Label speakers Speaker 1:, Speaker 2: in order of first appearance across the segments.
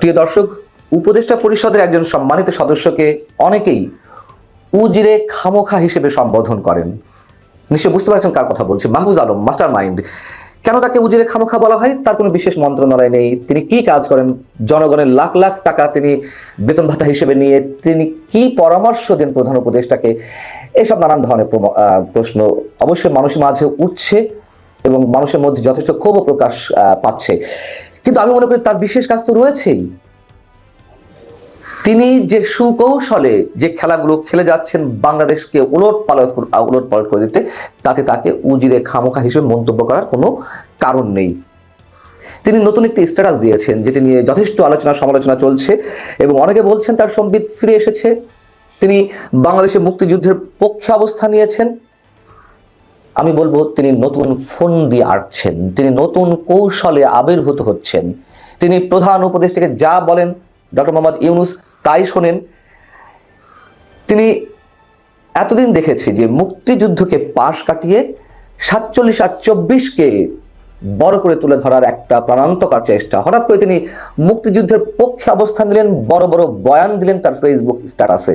Speaker 1: প্রিয় দর্শক, উপদেষ্টা পরিষদের একজন সম্মানিত সদস্যকে অনেকেই উজিরে খামোখা হিসেবে সম্বোধন করেন। নিশ্চয় বুঝতে পারছেন কার কথা বলছি। মাহফুজ আলম মাস্টার মাইন্ড কেন তাকে উজিরে খামোখা বলা হয়? তার কোনো বিশেষ মন্ত্রণালয় নেই। তিনি কি কাজ করেন? জনগণের লাখ লাখ টাকা তিনি বেতন ভাতা হিসেবে নিয়ে তিনি কি পরামর্শ দেন প্রধান উপদেষ্টাকে? এসব নানান ধরনের প্রশ্ন অবশ্যই মানুষের মাঝে উঠছে এবং মানুষের মধ্যে যথেষ্ট ক্ষোভ প্রকাশ পাচ্ছে। কিন্তু আমি মনে করি তার বিশেষ কাজ তো রয়েছেই। তিনি যে সুকৌশলে যে খেলাগুলো খেলে যাচ্ছেন বাংলাদেশকে উলট পালট উলট পালট করে দিতে, তাতে তাকে উজিরে খামোখা হিসেবে মন্তব্য করার কোনো কারণ নেই। তিনি নতুন একটি স্ট্যাটাস দিয়েছেন, যেটি নিয়ে যথেষ্ট আলোচনা সমালোচনা চলছে এবং অনেকে বলছেন তার সম্বিত ফিরে এসেছে। তিনি বাংলাদেশে মুক্তিযুদ্ধের পক্ষে অবস্থান নিয়েছেন। আমি বলব তিনি নতুন ফোন দিয়ে আটছেন, তিনি নতুন কৌশলে আবির্ভূত হচ্ছেন। তিনি প্রধান উপদেষ্টাকে যা বলেন, ডক্টর মোহাম্মদ ইউনুস তাই শোনেন। তিনি এতদিন দেখেছি যে মুক্তিযুদ্ধকে পাশ কাটিয়ে সাতচল্লিশ আর চব্বিশকে বড় করে তুলে ধরার একটা প্রাণান্তকার চেষ্টা। হঠাৎ করে তিনি মুক্তিযুদ্ধের পক্ষে অবস্থান দিলেন, বড় বড় বয়ান দিলেন তার ফেসবুক স্ট্যাটাসে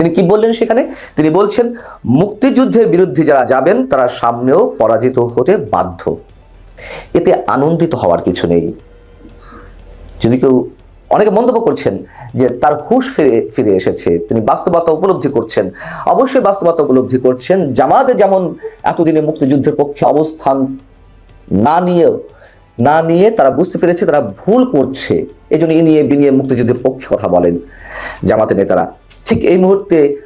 Speaker 1: তিনি কি বললেন সেখানে? তিনি বলছেন, মুক্তিযুদ্ধের বিরুদ্ধে যারা যাবেন, তারা সামনেও পরাজিত হতে বাধ্য। এতে আনন্দিত হওয়ার কিছু নেই। যদি কেউ অনেকে মন্তব্য করছেন যে তার হুশ ফিরে ফিরে এসেছে, তিনি বাস্তবতা উপলব্ধি করছেন। অবশ্যই বাস্তবতা উপলব্ধি করছেন। জামাতে যেমন এতদিনে মুক্তিযুদ্ধের পক্ষে অবস্থান না নিয়েও, না নিয়ে তারা বুঝতে পেরেছে, তারা ভুল করছে। এই জন্য এ নিয়ে বিনিয়ে মুক্তিযুদ্ধের পক্ষে কথা বলেন জামাতের নেতারা। ঠিক এই মুহূর্তে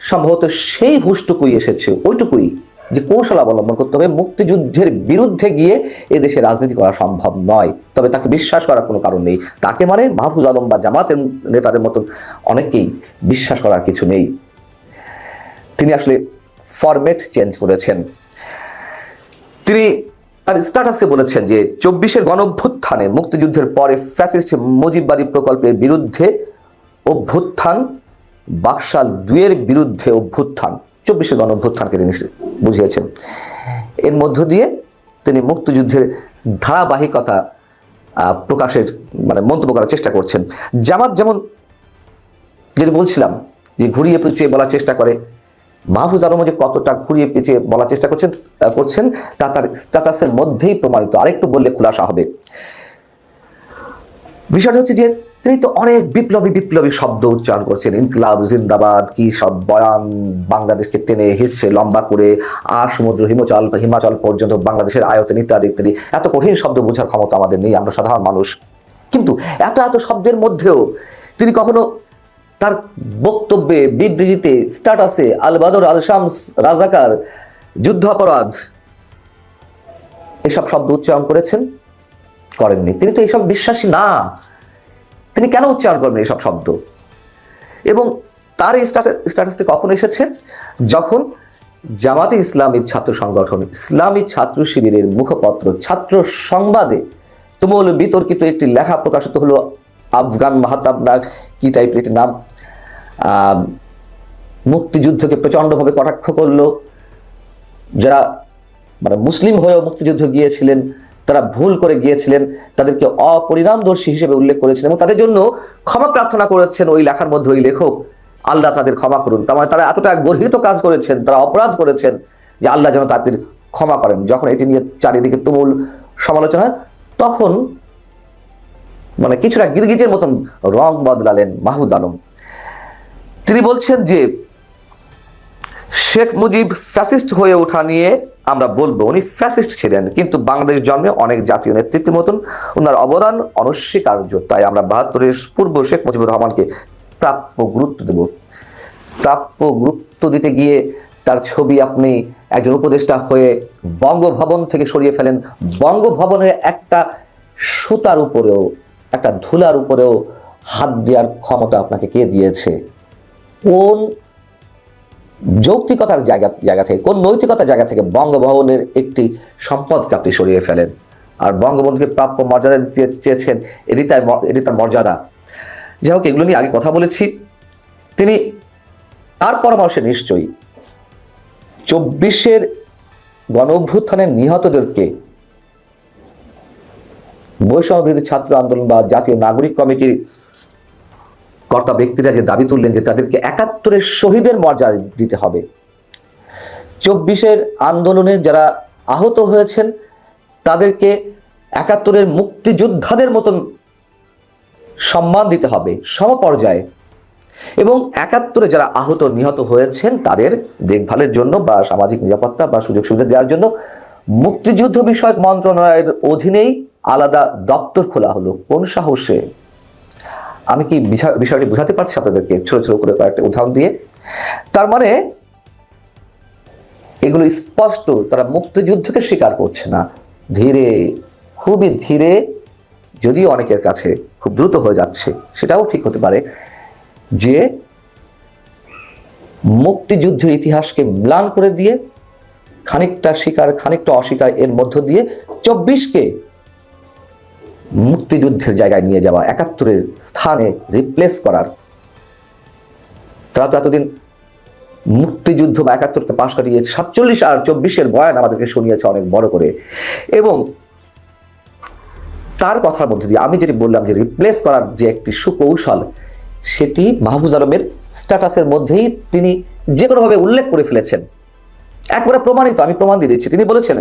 Speaker 1: সম্ভবত সেই হুশটুকুই এসেছে, ওইটুকুই যে কৌশল অবলম্বন করতে হবে। মুক্তিযুদ্ধের বিরুদ্ধে গিয়ে এ দেশে রাজনীতি করা সম্ভব নয়। তবে তাকে বিশ্বাস করার কোনো কারণ নেই। তাকে মানে মাহফুজ আলম বা জামাতের নেতাদের মতন অনেকেই বিশ্বাস করার কিছু নেই। তিনি আসলে ফরম্যাট চেঞ্জ করেছেন। তিনি তার স্ট্যাটাসে বলেছেন যে চব্বিশের গণঅভ্যুত্থানে মুক্তিযুদ্ধের পরে ফ্যাসিস্ট মুজিববাদী প্রকল্পের বিরুদ্ধে অভ্যুত্থান বাকশাল দুয়ের বিরুদ্ধে অভ্যুত্থান, চব্বিশে গণ অভ্যুত্থানকে তিনি বুঝিয়েছেন। এর মধ্য দিয়ে তিনি মুক্তিযুদ্ধের ধারাবাহিকতা প্রকাশের মানে মন্তব্য করার চেষ্টা করছেন। জামাত যেমন যেটা বলছিলাম যে ঘুরিয়ে পেঁচিয়ে বলার চেষ্টা করে, মাহফুজ আলম যে কতটা ঘুরিয়ে পেঁচিয়ে বলার চেষ্টা করছেন করছেন, তা তার স্ট্যাটাসের মধ্যেই প্রমাণিত। আরেকটু বললে খুলাসা হবে। বিষয়টা হচ্ছে যে তিনি তো অনেক বিপ্লবী বিপ্লবী শব্দ উচ্চারণ করছেন। ইনকলাব, জিন্দাবাদ, কি সব বয়ান বাংলাদেশকে টেনে হিচ্ছে লম্বা করে আর সমুদ্র, হিমাচল হিমাচল পর্যন্ত বাংলাদেশের আয়তন ইত্যাদি ইত্যাদি। এত কঠিন শব্দ বোঝার ক্ষমতা আমাদের নেই, আমরা সাধারণ মানুষ। কিন্তু এত এত শব্দের মধ্যেও তিনি কখনো তার বক্তব্যে, বিবৃতিতে, স্ট্যাটাসে আল বাদর আল শামস রাজাকার যুদ্ধ অপরাধ এসব শব্দ উচ্চারণ করেছেন? করেননি। তিনি তো এইসব বিশ্বাসী না। তিনি কেন উচ্চারণ করবেন এইসব শব্দ? এবং তার এই স্ট্যাটাসটি কখন এসেছে? যখন জামাতে ইসলামী ছাত্র সংগঠন, ইসলামী ছাত্র শিবিরের মুখপত্র ছাত্র সংবাদে তুমুল বিতর্কিত একটি লেখা প্রকাশিত হলো, আফগান মাহাতাব না কি টাইপের একটি নাম? মুক্তিযুদ্ধকে প্রচণ্ডভাবে কটাক্ষ করল। যারা মানে মুসলিম হয়েও মুক্তিযুদ্ধ গিয়েছিলেন তারা ভুল করে গিয়েছিলেন তাদেরকে অপরিণামদর্শী হিসেবে উল্লেখ করেছিলেন এবং তাদের জন্য ক্ষমা প্রার্থনা করেছেন ওই লেখার মধ্যে ওই লেখক। আল্লাহ তাদের ক্ষমা করুন। তার মানে তারা এতটা গর্হিত কাজ করেছেন তারা অপরাধ করেছেন যে আল্লাহ যেন তাদের ক্ষমা করেন। যখন এটি নিয়ে চারিদিকে তুমুল সমালোচনা হয়, তখন মানে কিছুটা গিরগিটের মতন রং বদলালেন মাহফুজ আলম। তিনি বলছেন যে শেখ মুজিব ফ্যাসিস্ট হয়ে ওঠা নিয়ে আমরা বলব উনি ফ্যাসিস্ট ছিলেন, কিন্তু বাংলাদেশ জন্মে অনেক জাতীয় নেতৃত্বের মতন ওনার অবদান অনস্বীকার্য। তাই আমরা বাহাত্তরের পূর্ব শেখ মুজিবুর রহমানকে প্রাপ্য গুরুত্ব দেব। প্রাপ্য গুরুত্ব দিতে গিয়ে তার ছবি আপনি একজন উপদেষ্টা হয়ে বঙ্গভবন থেকে সরিয়ে ফেলেন। বঙ্গভবনের একটা সুতার উপরেও, একটা ধুলার উপরেও হাত দেওয়ার ক্ষমতা আপনাকে কে দিয়েছে? কোন যৌক্তিকতার জায়গা জায়গা থেকে, কোন নৈতিকতার জায়গা থেকে বঙ্গভবনের একটি সম্পদকে আপনি সরিয়ে ফেলেন? আর বঙ্গবন্ধুকে প্রাপ্য মর্যাদা দিতে চেয়েছেন এটি তার এটি তার মর্যাদা। যাই হোক, এগুলো নিয়ে আগে কথা বলেছি। তিনি তার পরামর্শে নিশ্চয়ই চব্বিশের গণ অভ্যুত্থানের নিহতদেরকে বৈষম্য ছাত্র আন্দোলন বা জাতীয় নাগরিক কমিটির কর্তা ব্যক্তিরা যে দাবি তুললেন যে তাদেরকে একাত্তরের শহীদের মর্যাদা দিতে হবে। চব্বিশের আন্দোলনে যারা আহত হয়েছেন, তাদেরকে একাত্তরের মুক্তিযোদ্ধাদের মতন সম্মান দিতে হবে সমপর্যায়ে। এবং একাত্তরে যারা আহত নিহত হয়েছেন, তাদের দেখভালের জন্য বা সামাজিক নিরাপত্তা বা সুযোগ সুবিধা দেওয়ার জন্য মুক্তিযুদ্ধ বিষয়ক মন্ত্রণালয়ের অধীনেই আলাদা দপ্তর খোলা হলো। কোন সাহসে? আমি কি বিষয়- বিষয়টি বোঝাতে পারছি আপনাদেরকে? ছোট ছোট করে কয়েকটা উদাহরণ দিয়ে। তার মানে এগুলো স্পষ্ট, তারা মুক্তিযুদ্ধকে স্বীকার করছে না। ধীরে, খুবই ধীরে, যদিও অনেকের কাছে খুব দ্রুত হয়ে যাচ্ছে, সেটাও ঠিক হতে পারে যে, মুক্তিযুদ্ধের ইতিহাসকে ম্লান করে দিয়ে, খানিকটা স্বীকার, খানিকটা অস্বীকার এর মধ্য দিয়ে, চব্বিশকে মুক্তিযুদ্ধের জায়গায় নিয়ে যাওয়া একাত্তরের স্থানে রিপ্লেস করার। তারা তো এতদিন মুক্তিযুদ্ধ বা একাত্তরকে পাশ কাটিয়ে সাতচল্লিশ আর চব্বিশের বয়ান আমাদেরকে শুনিয়েছে অনেক বড় করে। এবং তার কথার মধ্যে দিয়ে আমি যেটি বললাম যে রিপ্লেস করার যে একটি সুকৌশল, সেটি মাহফুজ আলমের স্ট্যাটাসের মধ্যেই তিনি যে কোনোভাবে উল্লেখ করে ফেলেছেন। একবারে প্রমাণিত, আমি প্রমাণ দিয়ে দিচ্ছি। তিনি বলেছেন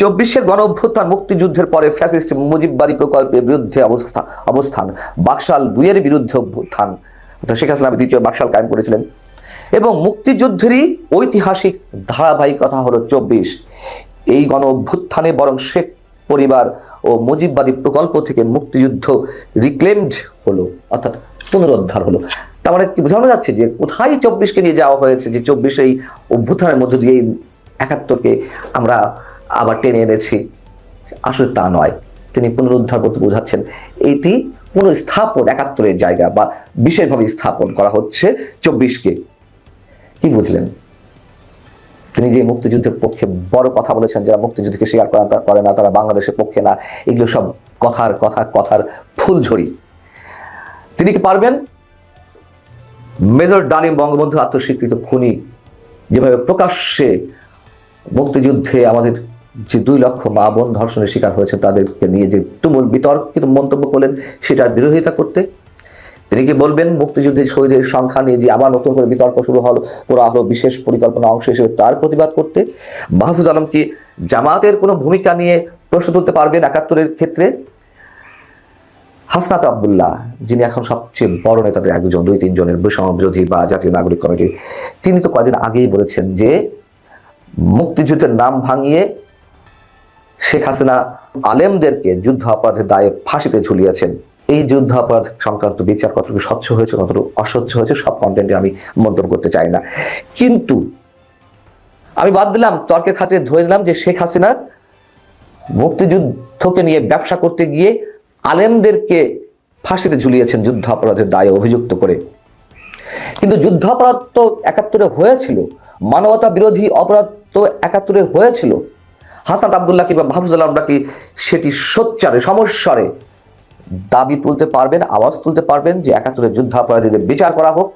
Speaker 1: চব্বিশের গণ অভ্যুত্থান মুক্তিযুদ্ধের পরে ফ্যাসিস্ট মুজিববাদী প্রকল্পের বিরুদ্ধে অবস্থা অবস্থান, বাকশাল দুইয়ের বিরুদ্ধে অভ্যুত্থান। শেখ হাসিনা দ্বিতীয় বাকশাল কায়েম করেছিলেন। এবং মুক্তিযুদ্ধেরই ঐতিহাসিক ধারাবাহিকতা হলো চব্বিশ। এই গণ অভ্যুত্থানে বরং শেখ পরিবার ও মুজিববাদী প্রকল্প থেকে মুক্তিযুদ্ধ রিক্লেমড হলো, অর্থাৎ পুনরুদ্ধার হলো। তার মানে কি, বোঝানো যাচ্ছে যে কোথায় চব্বিশকে নিয়ে যাওয়া হয়েছে, যে চব্বিশ এই অভ্যুত্থানের মধ্য দিয়ে একাত্তরকে আমরা আবার টেনে এনেছি। আসলে তা নয়। তিনি পুনরুদ্ধার বলতে বোঝাচ্ছেন। এটি পুনঃস্থাপন, একাত্তরের জায়গা বা বিশেষভাবে স্থাপন করা হচ্ছে চব্বিশকে। কি বুঝলেন? তিনি যে মুক্তিযুদ্ধের পক্ষে বড় কথা বলেছেন, যারা মুক্তিযুদ্ধকে স্বীকার করে না- করে না, তারা বাংলাদেশের পক্ষে না, এগুলো সব কথার কথা, কথার ফুলঝড়ি তিনি কি পারবেন? মেজর ডালিম বঙ্গবন্ধু আত্মস্বীকৃত খুনি যেভাবে প্রকাশ্যে মুক্তিযুদ্ধে আমাদের যে দুই লক্ষ মা বোন ধর্ষণের শিকার হয়েছে, তাদেরকে নিয়ে যে তুমুল বিতর্কিত মন্তব্য করলেন, সেটার বিরোধিতা করতে। তিনি কি বলবেন, মুক্তিযুদ্ধে শহীদের সংখ্যা নিয়ে যে আবার নতুন করে বিতর্ক শুরু হলো করা হলো বিশেষ পরিকল্পনা অংশ হিসেবে তার প্রতিবাদ করতে। মাহফুজ আলম কি জামাতের কোনো ভূমিকা নিয়ে প্রশ্ন তুলতে পারবেন একাত্তরের ক্ষেত্রে? হাসনাত আবদুল্লাহ, যিনি এখন সবচেয়ে বড় নেতাদের একজন, দুই তিনজনের বৈষম্য বিরোধী বা জাতীয় নাগরিক কমিটির। তিনি তো কয়েকদিন আগেই বলেছেন যে মুক্তিযুদ্ধের নাম ভাঙিয়ে শেখ হাসিনা আলেমদেরকে যুদ্ধ অপরাধের দায়ে ফাঁসিতে ঝুলিয়েছেন। এই যুদ্ধ অপরাধ সংক্রান্ত বিচার কতটুকু স্বচ্ছ হয়েছে কতটুকু অস্বচ্ছ হয়েছে, সব কন্টেন্টে আমি মন্তব্য করতে চাই না। কিন্তু আমি বাদ দিলাম, তর্কের খাতিরে ধরে দিলাম যে শেখ হাসিনা মুক্তিযুদ্ধকে নিয়ে ব্যবসা করতে গিয়ে আলেমদেরকে ফাঁসিতে ঝুলিয়েছেন যুদ্ধ অপরাধের দায়ে অভিযুক্ত করে। কিন্তু যুদ্ধ অপরাধ তো একাত্তরে হয়েছিল। মানবতা বিরোধী অপরাধ তো একাত্তরে হয়েছিল। হাসান আবদুল্লাহ কিংবা মাহফুজ আলমরা কি সেটি সোচ্চারে সমস্যারে দাবি তুলতে পারবেন, আওয়াজ তুলতে পারবেন যে একাত্তরের যুদ্ধাপরাধীদের বিচার করা হোক।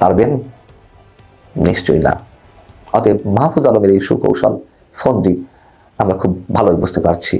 Speaker 1: পারবেন? নিশ্চয়ই না। অতএব মাহফুজ আলমের এই সুকৌশল, ফন্দি আমরা খুব ভালোই বুঝতে পারছি।